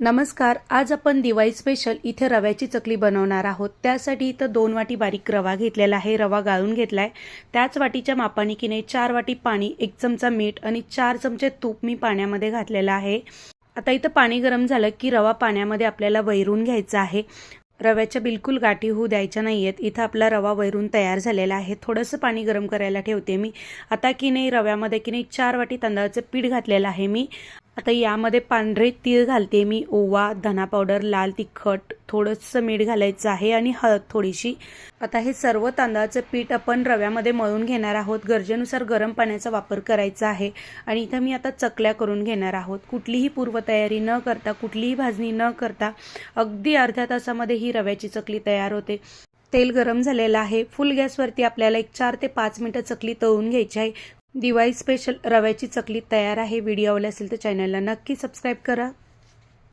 नमस्कार आज आपण दिवाळी स्पेशल इथे रव्याची चकली बनवणार आहोत. त्यासाठी इथं दोन वाटी बारीक रवा घेतलेला आहे. रवा गाळून घेतला आहे त्याच वाटीच्या मापाने की नाही चार वाटी पाणी एक चमचा मीठ आणि चार चमचे तूप मी पाण्यामध्ये घातलेलं आहे. आता इथं पाणी गरम झालं की रवा पाण्यामध्ये आपल्याला वैरून घ्यायचा आहे. रव्याच्या बिलकुल गाठी होऊ द्यायच्या नाही आहेत इथं आपला रवा वैरून तयार झालेला आहे. थोडंसं पाणी गरम करायला ठेवते मी. आता की नाही रव्यामध्ये की नाही चार वाटी तांदळाचं पीठ घातलेलं आहे मी. आता यामध्ये पांढरे तीळ घालते मी. ओवा धना पावडर लाल तिखट थोडंसं मीठ घालायचं आहे आणि हळद थोडीशी. आता हे सर्व तांदळाचं पीठ आपण रव्यामध्ये मळून घेणार आहोत. गरजेनुसार गरम पाण्याचा वापर करायचा आहे. आणि इथं मी आता चकल्या करून घेणार आहोत. कुठलीही पूर्वतयारी न करता कुठलीही भाजणी न करता अगदी अर्ध्या तासामध्ये ही रव्याची चकली तयार होते. तेल गरम झालेलं आहे. फुल गॅसवरती आपल्याला एक चार ते पाच मिनटं चकली तळून घ्यायची आहे. दिवाळी स्पेशल रव्याची चकली तयार आहे. व्हिडिओ आवडला असेल तर चॅनलला नक्की सबस्क्राईब करा.